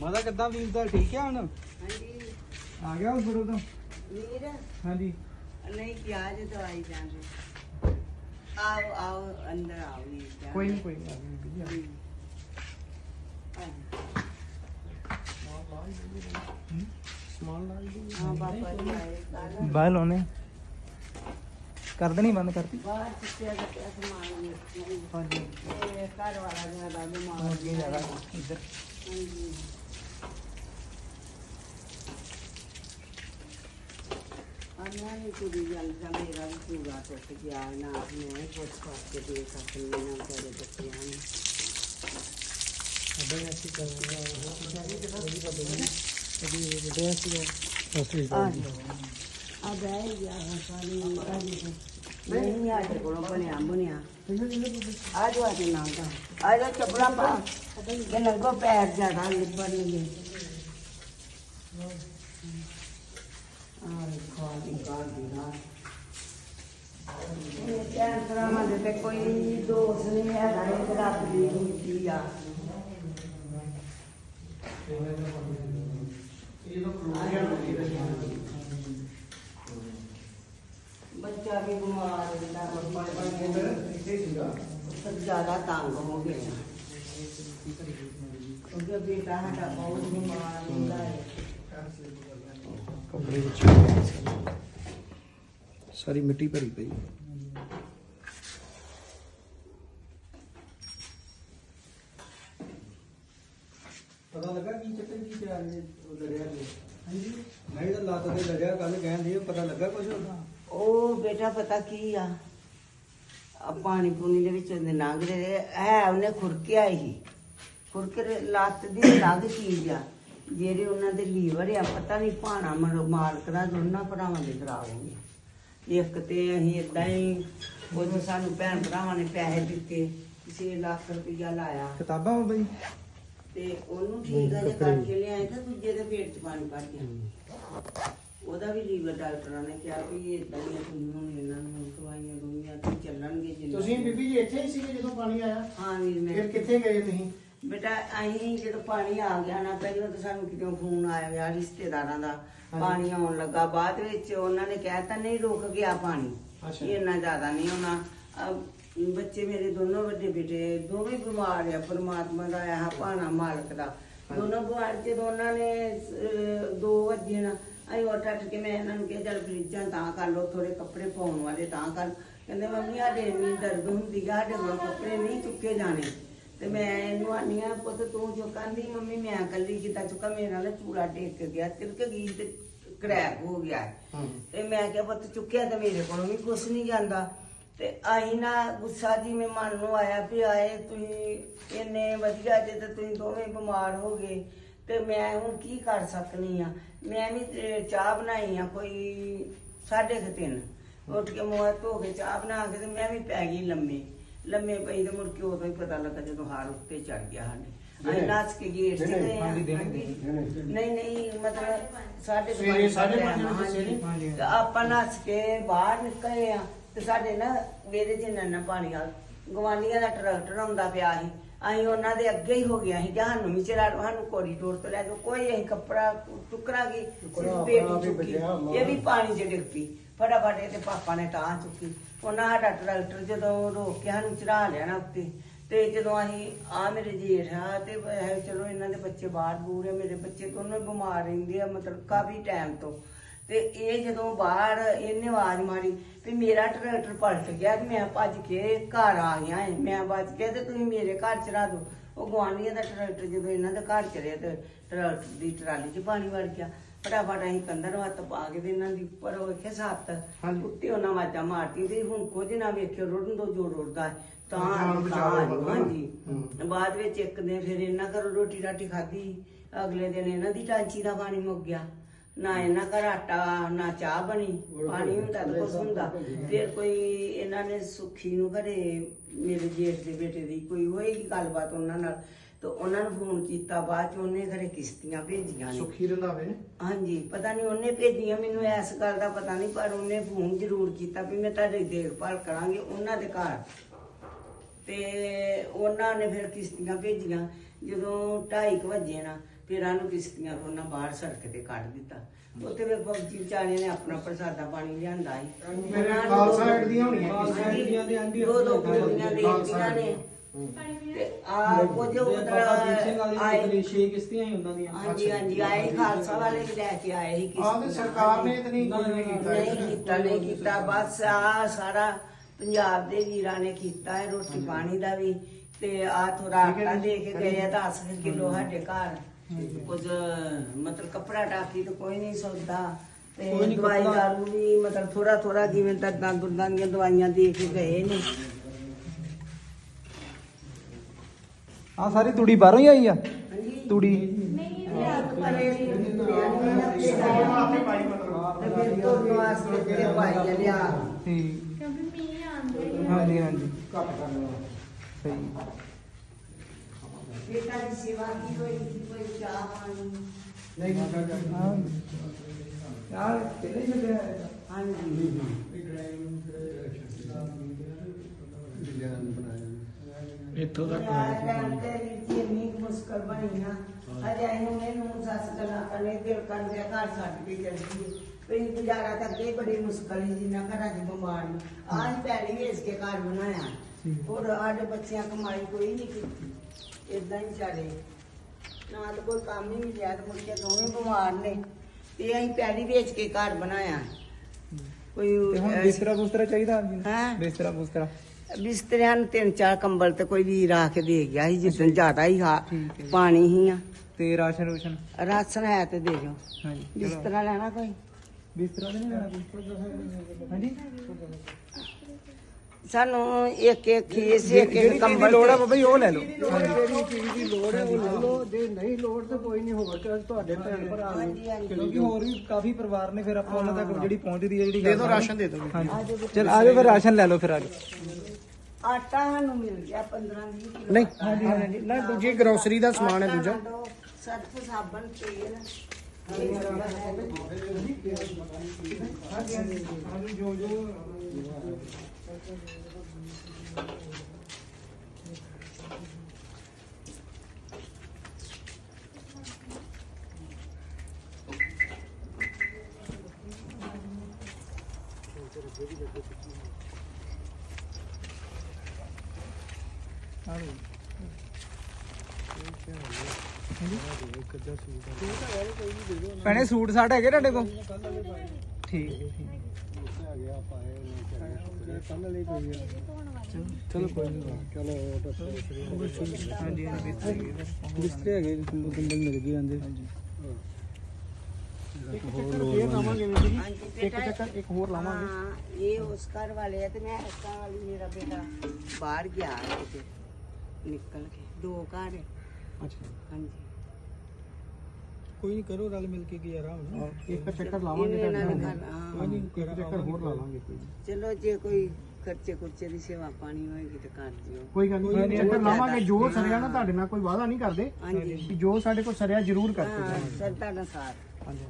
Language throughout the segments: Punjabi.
ਮਾਦਾ ਕਿੱਦਾਂ ਵੀਰ ਦਾ ਠੀਕ ਆ ਹੁਣ? ਹਾਂਜੀ। ਆ ਗਿਆ ਹਸਪੀਟਲ ਤੋਂ? ਵੀਰ? ਹਾਂਜੀ। ਨਹੀਂ ਕਿਹਾ ਜੇ ਦਵਾਈ ਜਾਂਦੇ। ਆਓ ਆਓ ਅੰਦਰ ਆਓ ਵੀਰ। ਕੋਈ ਨਹੀਂ ਕੋਈ ਨਹੀਂ ਹਾਂ। ਬਾਹਰ ਲਾਉਨੇ ਕਰ ਦੇਣੀ ਬੰਦ ਕਰਤੀ? ਬਾਹਰ ਚਿੱਟਿਆ ਦਾ ਪਿਆ ਸਮਾਨ ਨਹੀਂ ਹਾਂਜੀ। ਇਹ ਘਰ ਵਾਲਾ ਜ਼ਿਆਦਾ ਬਿਮਾਰ ਹੋਰ ਕੀ ਜ਼ਿਆਦਾ ਇੱਧਰ। ਹਾਂਜੀ। ਅੰਨਾ ਨਹੀਂ ਕੁੜੀ ਗੱਲ ਦਾ ਮੇਰਾ ਵੀ ਪੂਰਾ ਟੁੱਟ ਗਿਆ ਨਾ ਮੈਂ ਕੁਛ ਕਰਕੇ ਦੇ ਸਕਦੀ ਨਾ ਕਰੇ ਬੱਚਿਆਂ ਨੂੰ। ਅੱਡੇ ਅਸੀਂ ਕਰ ਰਹੇ ਹਾਂ ਉਹ ਕਿਹੜੀ ਜਗ੍ਹਾ ਸੀ ਬਾਬਾ ਜੀ ਅਜੀ ਵੱਡੇ ਅਸੀਂ ਸਸਰੀ ਆ ਆ ਬਹਿ ਗਿਆ ਸਾਰੀ ਆਜੀ ਨਹੀਂ ਆ ਜੇ ਕੋਲੋਂ ਬਣਿਆ ਬਣਿਆ। ਆ ਜੋ ਆ ਕੇ ਨਾ ਦਾ ਆ ਜਾ ਚੱਪਲਾ ਪਾ। ਇਹ ਨੰਗੋ ਪੈਰ ਜ਼ਿਆਦਾ ਲਿਬਣਗੇ ਆ ਖਾ ਦੀ ਕਾਰ ਦੀ ਨਾ ਇਹ ਕਹਿਣ ਕਰਾਵਾਂ ਦੇ ਤੇ ਕੋਈ ਦੋਸ ਨਹੀਂ ਹੈਗਾ ਇਹ ਰੱਬ ਦੀ ਹੁੰਦੀ ਆ ਬੱਚਾ ਵੀ ਬਿਮਾਰ ਰਹਿੰਦਾ ਸਭ ਜ਼ਿਆਦਾ ਤੰਗ ਹੋ ਗਿਆ ਕਿਉਂਕਿ ਬੇਟਾ ਸਾਡਾ ਬਹੁਤ ਬਿਮਾਰ ਰਹਿੰਦਾ ਹੈ ਕੱਪੜੇ ਵਿੱਚ ਸਾਰੀ ਮਿੱਟੀ ਭਰੀ ਪਈ ਪਤਾ ਲੱਗਾ ਕੀ ਚੱਕਰ ਕੀ ਪਿਆ ਇਹ ਲੜਿਆ ਜੀ ਹਾਂਜੀ। ਮੈਂ ਤਾਂ ਲੱਤ ਤੇ ਲੜਿਆ ਕੱਲ ਕਹਿੰਦੇ ਪਤਾ ਲੱਗਾ ਕੁਝ ਉਹ ਬੇਟਾ ਪਤਾ ਕੀ ਆ? ਆ ਪਾਣੀ ਪੂਣੀ ਦੇ ਵਿੱਚ ਉਹਦੇ ਲੰਘਦੇ ਰਹੇ ਹੈ ਉਹਨੇ ਖੁਰਕਿਆ ਹੀ। ਖੁਰਕੇ ਲੱਤ ਦੀ ਅਲੱਗ ਚੀਜ਼ ਆ। ਜਿਹੜੇ ਉਹਨਾਂ ਦੇ ਲੀਵਰ ਆ ਪਤਾ ਨਹੀਂ ਭਾਣਾ ਮਰ ਮਾਲਕ ਦਾ ਦੋਨਾਂ ਭਰਾਵਾਂ ਦੇ ਖਰਾਬ ਹੋ ਗਏ ਇੱਕ ਤੇ ਅਸੀਂ ਇਦਾਂ ਹੀ ਉਹ ਸਾਨੂੰ ਭੈਣ ਭਰਾਵਾਂ ਨੇ ਪੈਸੇ ਦਿੱਤੇ 6 ਲੱਖ ਰੁਪਈਆ ਲਾਇਆ। ਕਿਤਾਬਾਂ ਹੋ ਬਈ? ਤੇ ਉਹਨੂੰ ਠੀਕ ਆ ਜੇ ਕਰਕੇ ਲਿਆਏ ਤਾਂ ਦੂਜੇ ਦੇ ਪੇਟ 'ਚ ਪਾਣੀ ਭਰ ਗਿਆ ਉਹਦਾ ਵੀ ਲੀਵਰ ਡਾਕਟਰਾਂ ਨੇ ਕਿਹਾ ਵੀ ਇਦਾਂ ਹੀ ਹੁਣ ਇਹਨਾਂ ਨੂੰ ਦਵਾਈਆਂ ਦਵਾਈਆਂ ਤੇ ਚੱਲਣਗੇ ਜਿੰਨਾ ਤੁਸੀਂ ਬੀਬੀ ਜੀ ਇੱਥੇ ਹੀ ਸੀਗੇ ਜਦੋਂ ਪਾਣੀ ਆਇਆ? ਹਾਂ ਵੀਰ ਫਿਰ ਮੈਂ ਕਿੱਥੇ ਗਏ ਤੁਸੀਂ? ਬੇਟਾ ਅਸੀਂ ਜਦੋਂ ਪਾਣੀ ਆ ਗਿਆ ਨਾ ਪਹਿਲਾਂ ਤਾਂ ਸਾਨੂੰ ਕਿਤੇ ਫੋਨ ਆਇਆ ਗਿਆ ਰਿਸ਼ਤੇਦਾਰਾਂ ਦਾ ਪਾਣੀ ਆਉਣ ਲੱਗਾ। ਬਾਅਦ ਵਿੱਚ ਉਹਨਾਂ ਨੇ ਕਹਿਤਾ ਨਹੀਂ ਰੁਕ ਗਿਆ ਪਾਣੀ। ਇਹ ਇੰਨਾ ਜ਼ਿਆਦਾ ਨਹੀਂ ਹੋਣਾ। ਬੱਚੇ ਮੇਰੇ ਦੋਨੋਂ ਵੱਡੇ ਬੇਟੇ ਦੋਵੇਂ ਬਿਮਾਰ ਆ ਪਰਮਾਤਮਾ ਦਾ ਆ ਭਾਣਾ ਮਾਲਕ ਦਾ। ਦੋਨੋਂ ਬਿਮਾਰ ਜਦੋਂ ਉਹਨਾਂ ਨੇ ਦੋ ਵਜੇ ਨਾ ਅਸੀਂ ਉੱਠ ਉੱਠ ਕੇ ਮੈਂ ਇਹਨਾਂ ਨੂੰ ਕਿਹਾ ਚੱਲ ਫਰਿੱਜਾਂ ਤਾਂ ਕਰ ਲਓ ਥੋੜੇ ਕੱਪੜੇ ਪਾਉਣ ਵਾਲੇ ਤਾਂ ਕਰ ਕਹਿੰਦੇ ਮੰਮੀ ਸਾਡੇ ਇੰਨੀ ਦਰਦ ਹੁੰਦੀ ਆ ਸਾਡੇ ਕੋਲ ਕੱਪੜੇ ਨਹੀਂ ਚੁੱਕੇ ਜਾਣੇ। ਤੇ ਮੈਂ ਇਹਨੂੰ ਆਨੀ ਆ ਪੁੱਤ ਤੂੰ ਜੋ ਕਹਿੰਦੀ ਮੰਮੀ ਮੈਂ ਇਕੱਲੀ ਕਿੱਦਾਂ ਚੁੱਕਾ ਮੇਰੇ ਨਾਲ ਚੂੜਾ ਟੇਕ ਗਿਆ ਤਿਲਕ ਗਈ ਤੇ ਕਰੈਕ ਹੋ ਗਿਆ। ਤੇ ਮੈਂ ਕਿਹਾ ਪੁੱਤ ਚੁੱਕਿਆ ਤਾਂ ਮੇਰੇ ਕੋਲੋਂ ਵੀ ਕੁਛ ਨਹੀਂ ਜਾਂਦਾ। ਤੇ ਆਈ ਨਾ ਗੁੱਸਾ ਜੀ ਮੇ ਮਨ ਨੂੰ ਆਇਆ ਵੀ ਆਏ ਤੁਸੀਂ ਇੰਨੇ ਵਧੀਆ ਜੇ ਤੇ ਤੁਸੀਂ ਦੋਵੇਂ ਬਿਮਾਰ ਹੋ ਗਏ। ਤੇ ਮੈਂ ਹੁਣ ਕੀ ਕਰ ਸਕਨੀ ਆ? ਮੈਂ ਵੀ ਚਾਹ ਬਣਾਈ ਆ ਕੋਈ ਸਾਢੇ ਕੁ ਤਿੰਨ। ਉੱਠ ਕੇ ਮੂੰਹ ਧੋ ਕੇ ਚਾਹ ਬਣਾ ਕੇ ਤੇ ਮੈਂ ਵੀ ਪੈ ਗਈ ਲੰਮੇ। ਲੰਮੇ ਪਈ ਤੇ ਮੁੜ ਕੇ ਉਦੋਂ ਹੀ ਪਤਾ ਲੱਗਾ ਜਦੋਂ ਹਾਰ ਉੱਤੇ ਚੜ ਗਿਆ ਸਾਡੇ। ਅਸੀਂ ਨੱਸ ਕੇ ਗੇਟ ਤੇ ਗਏ। ਨਹੀਂ ਨਹੀਂ ਮਤਲਬ ਕੁ ਸਵੇਰੇ ਸਾਢੇ ਪੰਜ ਵਜੇ ਆਪਾਂ ਨੱਸ ਕੇ ਬਾਹਰ ਨਿਕਲੇ ਆ ਤੇ ਸਾਡੇ ਨਾ ਵੇਰੇ ਚ ਨੰਨਾ ਪਾਣੀ ਆ। ਗਵਾਂਡੀਆਂ ਦਾ ਟਰੈਕਟਰ ਆਉਂਦਾ ਪਿਆ ਸੀ। ਅਸੀਂ ਉਹਨਾਂ ਦੇ ਅੱਗੇ ਹੀ ਹੋ ਗਿਆ ਸੀ ਸਾਨੂੰ ਵੀ ਚੜਾ ਲਓ ਸਾਨੂੰ ਕੋਰੀਡੋਰ ਤੋਂ ਲੈ ਜਾਓ ਕੋਈ ਅਸੀਂ ਕੱਪੜਾ ਟੁਕਰਾ ਗਈ ਬੇਟੀ ਵੀ ਚੁੱਕੀ। ਮਾਂ। ਇਹ ਵੀ ਪਾਣੀ 'ਚ ਡਿੱਗ ਪਈ। ਫਟਾਫਟ ਇਹਦੇ ਪਾਪਾ ਨੇ ਤਾਂ ਚੁੱਕੀ। ਉਹਨਾਂ ਸਾਡਾ ਟਰੈਕਟਰ ਜਦੋਂ ਰੋਕ ਕੇ ਸਾਨੂੰ ਚੜਾ ਲਿਆ ਨਾ ਉੱਤੇ ਤੇ ਜਦੋਂ ਅਸੀਂ ਆ ਮੇਰੇ ਜੇਠ ਆ ਤੇ ਇਹ ਚਲੋ ਇਹਨਾਂ ਦੇ ਬੱਚੇ ਬਾਹਰ ਬੂਰ ਆ ਮੇਰੇ ਬੱਚੇ ਦੋਨੋਂ ਹੀ ਬਿਮਾਰ ਰਹਿੰਦੇ ਆ ਮਤਲਬ ਕਾਫੀ ਟਾਈਮ ਤੋਂ। ਤੇ ਇਹ ਜਦੋਂ ਬਾਹਰ ਇਹਨੇ ਆਵਾਜ਼ ਮਾਰੀ ਵੀ ਮੇਰਾ ਟਰੈਕਟਰ ਪਲਟ ਗਿਆ ਤੇ ਮੈਂ ਭੱਜ ਕੇ ਘਰ ਆ ਗਿਆ ਏ। ਮੈਂ ਬਚ ਕੇ ਤੇ ਤੁਸੀਂ ਮੇਰੇ ਘਰ ਚੜਾ ਦਿਓ ਉਹ ਗਵਾਂਢੀਆਂ ਦਾ ਟਰੈਕਟਰ ਜਦੋਂ ਇਹਨਾਂ ਦੇ ਘਰ ਚੜਿਆ ਤੇ ਟਰੈਕਟਰ ਦੀ ਟਰਾਲੀ 'ਚ ਪਾਣੀ ਵੜ ਗਿਆ ਫਟਾਫਟ ਅਸੀਂ ਕੰਧਰ ਵੱਤ ਪਾ ਕੇ ਤੇ ਇਹਨਾਂ ਦੀ ਉੱਪਰ ਉਹ ਵੇਖਿਆ ਸੱਤ ਹਾਂਜੀ। ਉੱਤੇ ਉਹਨਾਂ ਆਵਾਜ਼ਾਂ ਮਾਰਤੀ ਵੀ ਹੁਣ ਕੁਝ ਨਾ ਵੇਖਿਓ ਰੁੜਨ ਦੋ ਜੋ ਰੁੜਦਾ ਹੈ। ਤਾਂ ਜਾਨ ਤਾਂ। ਹਾਂਜੀ। ਬਾਅਦ ਵਿੱਚ ਇੱਕ ਦਿਨ ਫਿਰ ਇਹਨਾਂ ਘਰੋਂ ਰੋਟੀ ਰਾਟੀ ਖਾਧੀ ਅਗਲੇ ਦਿਨ ਇਹਨਾਂ ਦੀ ਟਾਂਚੀ ਦਾ ਪਾਣੀ ਮੁੱਕ ਗਿਆ ਨਾ ਇਹਨਾਂ ਘਰ ਆਟਾ ਨਾ ਚਾਹ ਬਣੀ ਪਾਣੀ ਹੁੰਦਾ ਤਾਂ ਕੁਛ ਹੁੰਦਾ। ਫਿਰ ਕੋਈ ਇਹਨਾਂ ਨੇ ਸੁਖੀ ਨੂੰ ਘਰੇ ਮੇਰੇ ਜੇਠ ਦੇ ਬੇਟੇ ਦੀ ਕੋਈ ਹੋਏਗੀ ਗੱਲਬਾਤ ਉਹਨਾਂ ਨਾਲ ਤੇ ਉਹਨਾਂ ਨੂੰ ਫੋਨ ਕੀਤਾ ਬਾਅਦ ਚ ਉਹਨੇ ਘਰੇ ਕਿਸ਼ਤੀਆਂ ਭੇਜੀਆਂ ਨੇ। ਸੁਖੀ ਰੰਧਾਵੇ ਹਾਂਜੀ ਪਤਾ ਨਹੀਂ ਉਹਨੇ ਭੇਜੀਆਂ ਮੈਨੂੰ ਇਸ ਗੱਲ ਦਾ ਪਤਾ ਨਹੀਂ ਪਰ ਉਹਨੇ ਫੋਨ ਜ਼ਰੂਰ ਕੀਤਾ ਵੀ ਮੈਂ ਤੁਹਾਡੀ ਦੇਖਭਾਲ ਕਰਾਂਗੇ ਉਹਨਾਂ ਦੇ ਘਰ। ਤੇ ਉਹਨਾਂ ਨੇ ਫਿਰ ਕਿਸ਼ਤੀਆਂ ਭੇਜੀਆਂ ਜਦੋਂ 2:30 ਵਜੇ ਨਾ ਫਿਰ ਆਨੂੰ ਕਿਸ਼ਤੀਆਂ ਤੋਂ ਉਹਨਾਂ ਬਾਹਰ ਸੜਕ ਤੇ ਕੱਢ ਦਿੱਤਾ। ਉੱਥੇ ਫਿਰ ਫੌਜੀ ਵਿਚਾਰਿਆਂ ਨੇ ਆਪਣਾ ਪ੍ਰਸਾਦਾ ਪਾਣੀ ਲਿਆਂਦਾ ਸੀ। ਮੇਰੇ ਉਹਨਾਂ ਨੂੰ ਖਾਲਸਾ ਦੀਆਂ ਹੋਣੀਆਂ। ਦੋ ਦੋ ਦੇ ਦਿੱਤੀਆਂ ਨੇ ਹੂੰ। ਆ ਕੁਝ ਉਧਰ ਵਾਲੇ ਆਏ। ਦੇ ਛੇ ਕਿਸ਼ਤੀਆਂ ਹੀ ਉਹਨਾਂ ਦੀਆਂ। ਹਾਂਜੀ ਹਾਂਜੀ ਆਏ ਖਾਲਸਾ ਵਾਲੇ ਵੀ ਲੈ ਕੇ ਆਏ ਸੀ ਸਰਕਾਰ ਨੇ ਨਹੀਂ ਕੀਤਾ। ਨਹੀਂ ਕੀਤਾ ਨਹੀਂ ਕੀਤਾ। ਬਸ ਆ ਸਾਰਾ ਪੰਜਾਬ ਦੇ ਵੀਰਾਂ ਨੇ ਕੀਤਾ ਹੈ ਰੋਟੀ ਪਾਣੀ ਦਾ ਵੀ। ਤੇ ਆ ਥੋੜਾ ਆਟਾ। ਦੇ ਕੇ ਗਏ ਆ 10 ਕਿਲੋ ਸਾਡੇ ਘਰ। ਕੁਝ ਮਤਲਬ ਕੱਪੜਾ ਟਾਕੀ ਤੇ ਕੋਈ ਨਹੀਂ ਸੌਦਾ ਤੇ ਕੋਈ ਨੀ ਦਵਾਈ ਕੱਪੜਾ। ਦਾਰੂ ਵੀ ਮਤਲਬ ਥੋੜਾ ਥੋੜਾ ਜਿਵੇਂ ਦਰਦਾਂ ਦੁਰਦਾਂ ਦੀਆਂ ਦਵਾਈਆਂ ਦੇ ਕੇ ਗਏ ਨੇ ਆ ਸਾਰੀ ਤੂੜੀ ਬਾਹਰੋਂ ਹੀ ਆਈ ਆ ਹਾਂਜੀ ਤੂੜੀ ਪਰੇ ਆਪੇ ਪਾਈ ਮਤਲਬ ਤੇ ਫਿਰ ਤੋਂ ਵਾਸਤੇ ਤੇ ਭਾਈ ਲਿਆ ਠੀਕ ਕਿਉਂਕਿ ਮੀਂਹ ਆਉਂਦੇ ਹੀ ਆ। ਹਾਂਜੀ ਹਾਂਜੀ ਘੱਟ ਕਰਨ ਸਹੀ ਬੇਟਾ ਦੀ ਸੇਵਾ ਕੀ ਕੋਈ ਕੋਈ ਚਾਹ ਪਾਣੀ ਨਹੀਂ ਹਾਂ ਯਾਰ ਪਹਿਲੇ ਹੀ ਛੱਡਿਆ ਹੈ। ਹਾਂਜੀ ਇੱਥੋਂ ਇੰਨੀ ਮੁਸ਼ਕਲ ਬਣੀ ਨਾ ਅਜੇ ਇਹਨੂੰ ਮੈਨੂੰ ਸੱਸ ਗੱਲਾਂ ਕਰਨੇ ਦਿਲ ਕਰ ਗਿਆ ਘਰ ਛੱਡ ਕੇ ਚਲੀ ਗਈ ਕੋਈ ਗੁਜ਼ਾਰਾ ਤਾਂ ਅੱਗੇ ਬੜੀ ਮੁਸ਼ਕਲ ਹੀ ਜਿੰਨਾ ਘਰਾਂ ਦੀ ਬਿਮਾਰ ਨੂੰ ਆਹ ਹੀ ਪੈਲੀ ਵੇਚ ਕੇ ਘਰ ਬਣਾਇਆ ਔਰ ਸਾਡੇ ਬੱਚਿਆਂ ਕਮਾਈ ਕੋਈ ਨਹੀਂ ਕੀਤੀ ਇਦਾਂ ਹੀ ਚਾਰੇ ਨਾ ਤਾਂ ਕੋਈ ਕੰਮ ਹੀ ਨਹੀਂ ਲਿਆ ਤੇ ਮੁੜ ਕੇ ਦੋਵੇਂ ਬਿਮਾਰ ਨੇ। ਤੇ ਅਸੀਂ ਪੈਲੀ ਵੇਚ ਕੇ ਘਰ ਬਣਾਇਆ। ਕੋਈ ਤੇ ਹੁਣ ਅਹ, ਬਿਸਤਰਾ ਬੁਸਤਰਾ ਚਾਹੀਦਾ ਆਪ ਜੀ ਨੂੰ? ਹੈਂ? ਬਿਸਤਰਾ ਬੁਸਤਰਾ? ਬਿਸਤਰਿਆਂ ਨੂੰ ਤਿੰਨ ਚਾਰ ਕੰਬਲ ਤੇ ਕੋਈ ਵੀਰ ਆ ਕੇ ਦੇ ਗਿਆ ਸੀ ਜਿੱਦਣ ਜ਼ਿਆਦਾ ਹੀ ਹਾ ਠੀਕ ਹੈ ਜੀ। ਪਾਣੀ ਹੀ ਆ। ਤੇ ਰਾਸ਼ਨ ਰੂਸ਼ਨ? ਰਾਸ਼ਨ ਹੈ ਤੇ ਦੇ ਜਾਓ ਹਾਂਜੀ ਚਲੋ। ਬਿਸਤਰਾ ਲੈਣਾ ਕੋਈ? ਬਿਸਤਰਾ ਤੇ ਨਹੀਂ ਲੈਣਾ ਕੋਈ? ਹਾਂਜੀ? ਸਾਨੂੰ ਇੱਕ ਇੱਕ ਖੀਸ ਇੱਕ ਜਿਹੜੀ ਇੱਕ ਚੀਜ਼ ਦੀ ਕੰਬਲ ਲੋੜ ਆ ਬਾਬਾ ਜੀ ਉਹ ਲੈ ਲਓ। ਜਿਹੜੀ ਚੀਜ਼ ਦੀ ਲੋੜ ਹੈ ਉਹ ਲੈ ਲਓ। ਜੇ ਨਹੀਂ ਲੋੜ ਤੇ ਕੋਈ ਨਹੀਂ ਹੋਰ ਚਾਹ ਤੁਹਾਡੇ ਭੈਣ ਭਰਾ ਨੇ। ਕਿਉਂਕਿ ਹੋਰ ਵੀ ਕਾਫੀ ਪਰਿਵਾਰ ਨੇ ਫਿਰ ਆਪਾਂ ਉਹਨਾਂ ਤੱਕ ਜਿਹੜੀ ਪਹੁੰਚਦੀ ਹੈ ਜਿਹੜੀ ਦੇ ਦਿਓ ਰਾਸ਼ਨ ਦੇ ਦਿਓ। ਹਾਂਜੀ। ਚਲ ਆ ਜਾਓ ਫਿਰ ਰਾਸ਼ਨ ਲੈ ਲਓ ਫਿਰ ਆ ਜਾਓ। ਆਟਾ ਸਾਨੂੰ ਮਿਲ ਗਿਆ 15 20 ਕਿਲੋ ਨਹੀਂ। ਹਾਂਜੀ ਹਾਂਜੀ। ਨਾ ਦੂਜੀ ਗਰੋਸਰੀ ਦਾ ਸਮਾਨ ਹੈ ਆਟਾ ਦੂਜਾ। ਲੈ ਦਿਓ, ਸਰਫ ਸਾਬਣ ਤੇਲ। ਜੋ ਜੋ। ਭੈਣੇ ਸੂਟ ਸਾਟ ਹੈਗੇ ਤੁਹਾਡੇ ਕੋਲ? ਠੀਕ ਹੈ, ਠੀਕ ਚਲੋ ਕੋਈ ਨਹੀਂ ਚਲੋ ਹਾਂਜੀ ਹਾਂਜੀ ਬਿਸਤਰੇ ਹੈਗੇ ਫਿਰ। ਬਿਸਤਰੇ ਹੈਗੇ ਕੰਬਲ ਮਿਲ ਗਏ ਜਾਂਦੇ ਹਾਂਜੀ ਇੱਕ ਚੱਕਰ ਫੇਰ ਲਾਵਾਂਗੇ ਵੀਰ ਜੀ ਹਾਂਜੀ ਇੱਕ ਬੇਟਾ ਚੱਕਰ ਇੱਕ ਹੋਰ ਲਾਵਾਂਗੇ ਹਾਂ ਇਹ ਉਸ ਘਰ ਵਾਲੇ ਆ ਤੇ ਮੈਂ ਇਸ ਘਰ ਵਾਲੀ ਮੇਰਾ ਬੇਟਾ ਬਾਹਰ ਗਿਆ ਕਿਤੇ ਨਿਕਲ ਕੇ ਦੋ ਘਰ ਹੈ ਅੱਛਾ ਹਾਂਜੀ ਕੋਈ ਨਹੀਂ ਕਰੋ ਰਲ ਮਿਲ ਕੇ ਗੁਜ਼ਾਰਾ ਹੁਣ ਇੱਕ ਚੱਕਰ ਲਾਵਾਂਗੇ ਇਹਨੇ ਇਹਨਾਂ ਹਾਂ ਕੋਈ ਨਹੀਂ ਇੱਕ ਚੱਕਰ ਹੋਰ ਲਾ ਲਾਂਗੇ ਕੋਈ ਨੀ। ਚਲੋ ਜੇ ਕੋਈ ਖਰਚੇ ਕੁਰਚੇ ਦੀ ਸੇਵਾ ਪਾਣੀ ਹੋਏਗੀ ਤਾਂ ਕਰ ਦਿਓ। ਕੋਈ ਗੱਲ ਨਹੀਂ ਇੱਕ ਚੱਕਰ ਲਾਵਾਂਗੇ। ਜੋ ਸਰਿਆ ਨਾ ਤੁਹਾਡੇ ਨਾਲ ਕੋਈ ਵਾਅਦਾ ਨਹੀਂ ਕਰਦੇ ਹਾਂਜੀ। ਕਿ ਜੋ ਸਾਡੇ ਕੋਲ ਸਰਿਆ ਜ਼ਰੂਰ ਕਰਕੇ ਹਾਂ ਜਾਵਾਂਗੇ ਸਰ ਤੁਹਾਡਾ ਸਾਥ। ਹਾਂਜੀ।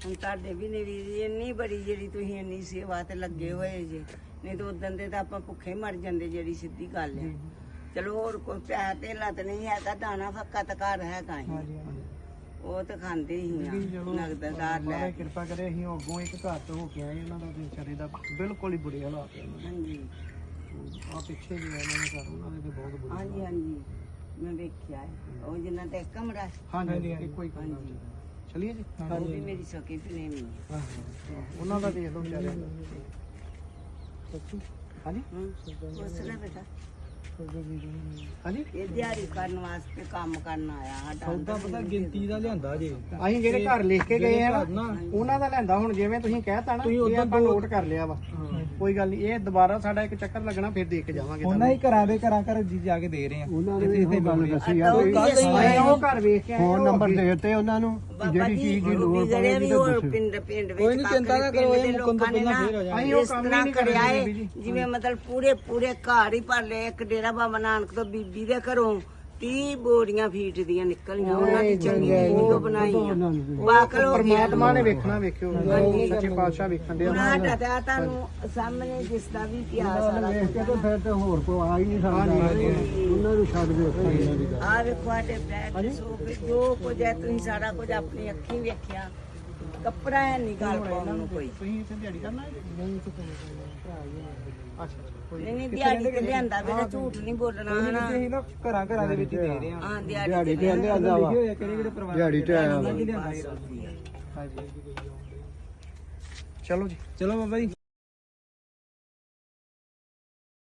ਹੁਣ ਤੁਹਾਡੇ ਵੀ ਨੇ ਵੀਰ ਜੀ ਇੰਨੀ ਬੜੀ ਜਿਹੜੀ ਤੁਸੀਂ ਇੰਨੀ ਸੇਵਾ ਤੇ ਲੱਗੇ ਹੋਏ ਜੇ। ਨਹੀਂ ਤਾਂ ਉਦੋਂ ਦੇ ਤਾਂ ਆਪਾਂ ਭੁੱਖੇ ਮਰ ਜਾਂਦੇ ਜਿਹੜੀ ਸਿੱਧੀ ਗੱਲ ਹੈ ਚਲੋ ਹੋਰ ਕੋਈ ਪੈਸਾ ਧੇਲਾ ਤੇ ਨਹੀਂ ਹੈ ਤਾਂ ਦਾਣਾ ਫੱਕਾ ਤਾਂ ਘਰ ਹੈਗਾ ਹੀ। ਹਾਂਜੀ ਹਾਂਜੀ। ਉਹ ਤਾਂ ਖਾਂਦੇ ਹੀ ਆ ਚਲੋ ਨਗਦਦਾਰ ਲੈ ਮਹਾਰਾਜ ਕਿਰਪਾ ਕਰੇ ਅਸੀਂ ਅੱਗੋਂ ਇੱਕ ਘਰ ਤੋਂ ਹੋ ਕੇ ਆਏ ਉਹਨਾਂ ਦਾ ਤੇ ਵਿਚਾਰੇ ਦਾ ਬਿਲਕੁਲ ਹੀ ਬੁਰੇ ਹਾਲਾਤ ਹੈ ਹਾਂਜੀ। ਆ ਪਿੱਛੇ ਵੀ ਇਹਨਾਂ ਨੇ ਘਰ ਉਹਨਾਂ ਦੇ ਤੇ ਬਹੁਤ ਬੁਰੇ ਹਾਂਜੀ ਹਾਂਜੀ। ਮੈਂ ਵੇਖਿਆ ਹੈ। ਉਹ ਜਿੰਨਾ ਤੇ ਕਮਰਾ ਸੀ, ਹਾਂਜੀ ਹਾਂਜੀ, ਹੀ ਕੰਮ ਹਾਂਜੀ। ਚਲਿਏ ਜੀ? ਉਹ ਵੀ ਮੇਰੀ ਸਕੀ ਭਨੇ ਵੀ ਹਾਂ, ਹਾਂ। ਉਹਨਾਂ ਦਾ ਦੇਖ ਲਓ ਵਿਚਾਰਿਆਂ ਦਾ। ਹਾਂਜੀ। ਹੂੰ। ਉਸ ਨੇ ਬੇਟਾ। ਹਾਂਜੀ ਇਹ ਦਿਹਾੜੀ ਕਰਨ ਵਾਸਤੇ ਕੰਮ ਕਰਨ ਆਇਆ ਸਾਡਾ। ਸੌਦਾ ਪਤਾ ਗਿਣਤੀ ਦਾ ਲਿਆਂਦਾ ਜੇ। ਅਸੀਂ ਜਿਹੜੇ ਘਰ ਲਿਖ ਕੇ ਗਏ ਆ ਨਾ ਉਹਨਾਂ ਦਾ ਲੈਂਦਾ ਹੁਣ ਜਿਵੇਂ ਤੁਸੀਂ ਕਹਿਤਾ ਨਾ ਤੁਸੀਂ ਇਹ ਉੱਧਰ ਆਪਾਂ ਦੋ- ਨੋਟ ਕਰ ਲਿਆ ਵਾ। ਕੋਈ ਗੱਲ ਨਹੀਂ ਇਹ ਦੁਬਾਰਾ ਸਾਡਾ ਇੱਕ ਚੱਕਰ ਲੱਗਣਾ ਫਿਰ ਦੇਖ ਕੇ ਜਾਵਾਂਗੇ ਉਹਨਾਂ ਹੀ ਘਰਾਂ ਦੇ ਘਰਾਂ ਘਰ ਜੀ ਜਾ ਕੇ ਦੇ ਰਹੇ ਆ। ਉਹਨਾਂ ਨੇ ਉਹ ਗੱਲ ਦੱਸੀ ਆ, ਉਹ ਉਹ ਘਰ ਵੇਖ ਕੇ ਆਏ ਫੋਨ ਉਹ ਨੰਬਰ ਦੇ ਦਿੱਤੇ ਉਹਨਾਂ ਨੂੰ ਬਾਬਾ ਜੀ ਲੋੜ ਜਿਹੜੇ ਵੀ ਦੱਸਿਓ। ਪਿੰਡ ਪਿੰਡ ਵਿੱਚ ਕੋਈ ਚਿੰਤਾ ਨਾ ਕਰੋ, ਇਹ ਮੁੱਕਣ ਤੋਂ ਪਹਿਲਾਂ ਫੇਰ ਆ ਅਸੀਂ ਉਹ ਇਸ ਕੰਮ ਹੀ ਤਰ੍ਹਾਂ ਕਰਿਆ। ਜਿਵੇਂ ਮਤਲਬ ਪੂਰੇ ਪੂਰੇ ਘਰ ਹੀ ਭਰ ਲਏ ਇੱਕ ਡੇਰਾ ਬਾਬਾ ਨਾਨਕ ਤੋਂ ਬੀਬੀ ਦੇ ਘਰੋਂ 30 ਬੋਰੀਆਂ ਫੀਟ ਦੀਆਂ ਨਿਕਲੀਆਂ ਉਹਨਾਂ ਦੀ ਚੰਗੀ ਵੀਡੀਓ ਬਣਾਈ ਆ ਬਾਕਲ ਹੋ ਗਿਆ ਪਰਮਾਤਮਾ ਨੇ ਵੇਖਣਾ ਵੇਖਿਓ। ਸੱਚੇ ਪਾਤਸ਼ਾਹ ਵੇਖਣ ਦੇ ਦਾ ਤਾਂ ਤੁਹਾਨੂੰ ਸਾਹਮਣੇ ਜਿਸ ਦਾ ਵੀ ਇਤਿਹਾਸ ਸਾਰਾ ਵੇਖ ਕੇ ਤੇ ਫਿਰ ਤੇ ਹੋਰ ਕੋ ਆ ਹੀ ਨਹੀਂ ਸਕਦਾ। ਉਹਨਾਂ ਨੂੰ ਛੱਡ ਦੀ ਆ। ਵੇਖੋ ਸਾਡੇ ਬੈਗ ਸੋਫੇ ਜੋ ਕੁਝ ਹੈ ਤੁਸੀਂ ਸਾਰਾ ਕੁਝ ਆਪਣੀ ਅੱਖੀਂ ਵੇਖਿਆ। ਕੱਪੜਾ ਹੈ ਨਹੀਂ ਗੱਲ ਪਾਉਣ ਨੂੰ ਕੋਈ। ਤੁਸੀਂ ਇੱਥੇ ਦਿਹਾੜੀ ਕਰਨਾ ਨਹੀਂ ਅੱਛਾ ਨਹੀਂ ਨਹੀਂ। ਦਿਹਾੜੀ ਤੇ ਲਿਆਂਦਾ ਵੀ ਤਾਂ ਝੂਠ ਨਹੀਂ ਬੋਲਣਾ ਨਾ ਅਸੀਂ ਨਾ ਘਰਾਂ ਘਰਾਂ ਦੇ ਵਿੱਚ ਹੀ ਦੇ ਰਹੇ ਹਾਂ ਹਾਂ ਦਿਹਾੜੀ ਤੇ ਲਿਆਂਦਾ ਵਾ। ਦਿਹਾੜੀ ਤੇ ਆਇਆ ਵਾ। ਹਾਂਜੀ। ਚਲੋ ਜੀ। ਚਲੋ ਬਾਬਾ ਜੀ।